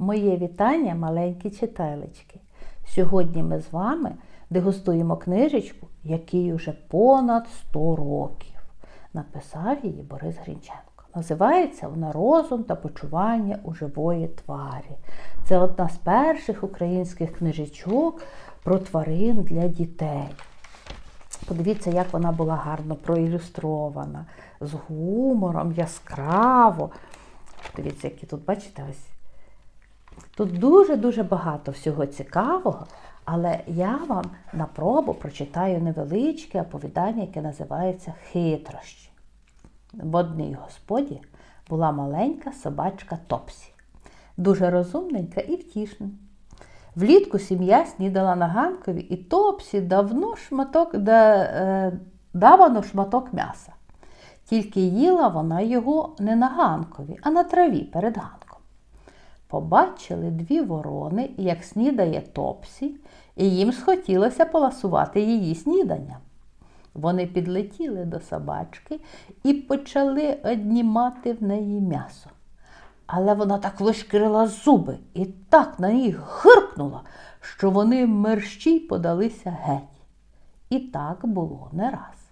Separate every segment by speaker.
Speaker 1: Моє вітання, маленькі читайлечки. Сьогодні ми з вами дегустуємо книжечку, якій уже понад 100 років. Написав її Борис Грінченко. Називається вона Розум та почування у живої тварі. Це одна з перших українських книжечок про тварин для дітей. Подивіться, як вона була гарно проілюстрована, з гумором, яскраво. Дивіться, які тут, бачите, ось. Тут дуже-дуже багато всього цікавого, але я вам на пробу прочитаю невеличке оповідання, яке називається Хитрощі. В одній господі була маленька собачка Топсі, дуже розумненька і втішна. Влітку сім'я снідала на ганкові, і Топсі давно шматок, да, е, давано шматок м'яса. Тільки їла вона його не на ганкові, а на траві перед ганком. Побачили дві ворони, як снідає Топсі, і їм схотілося поласувати її снідання. Вони підлетіли до собачки і почали однімати в неї м'ясо. Але вона так вишкірила зуби і так на них гиркнула, що вони мерщій подалися геть. І так було не раз.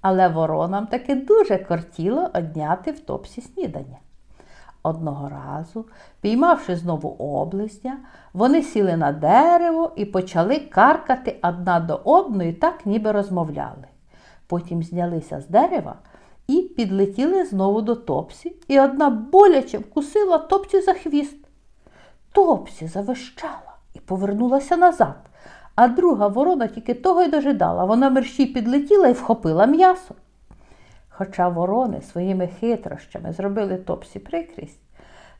Speaker 1: Але воронам таки дуже кортіло одняти в топсі снідання. Одного разу, піймавши знову облизня, вони сіли на дерево і почали каркати одна до одної, так ніби розмовляли. Потім знялися з дерева і підлетіли знову до Топсі, і одна боляче вкусила Топсі за хвіст. Топсі завищала і повернулася назад, а друга ворона тільки того й дожидала. Вона мерщій підлетіла і вхопила м'ясо. Хоча ворони своїми хитрощами зробили Топсі прикрість,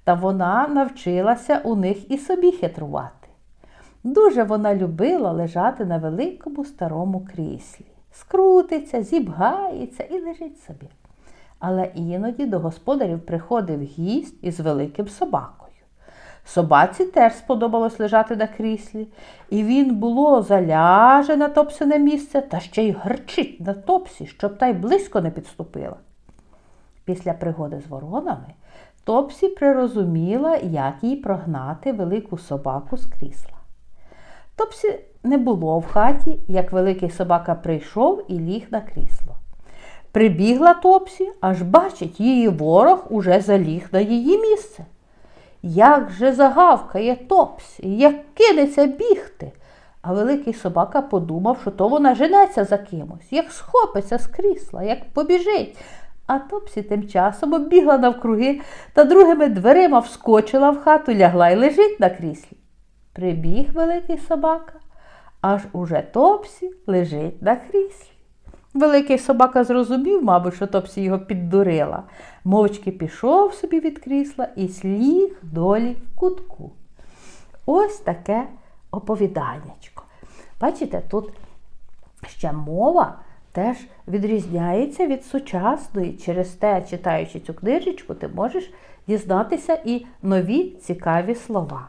Speaker 1: та вона навчилася у них і собі хитрувати. Дуже вона любила лежати на великому старому кріслі. Скрутиться, зібгається і лежить собі. Але іноді до господарів приходив гість із великим собакою. Собаці теж сподобалось лежати на кріслі, і він було заляже на топсине місце та ще й гарчить на топсі, щоб та й близько не підступила. Після пригоди з воронами Топсі прирозуміла, як їй прогнати велику собаку з крісла. Топсі не було в хаті, як великий собака прийшов і ліг на крісло. Прибігла Топсі, аж бачить, її ворог уже заліг на її місце. Як же загавкає Топсі, як кинеться бігти. А великий собака подумав, що то вона женеться за кимось, як схопиться з крісла, як побіжить. А Топсі тим часом оббігла навкруги та другими дверима вскочила в хату, лягла й лежить на кріслі. Прибіг великий собака, аж уже Топсі лежить на кріслі. Великий собака зрозумів, мабуть, що Топсі його піддурила. Мовчки пішов собі від крісла і сліг долі в кутку. Ось таке оповіданнячко. Бачите, тут ще мова теж відрізняється від сучасної. Через те, читаючи цю книжечку, ти можеш дізнатися і нові цікаві слова.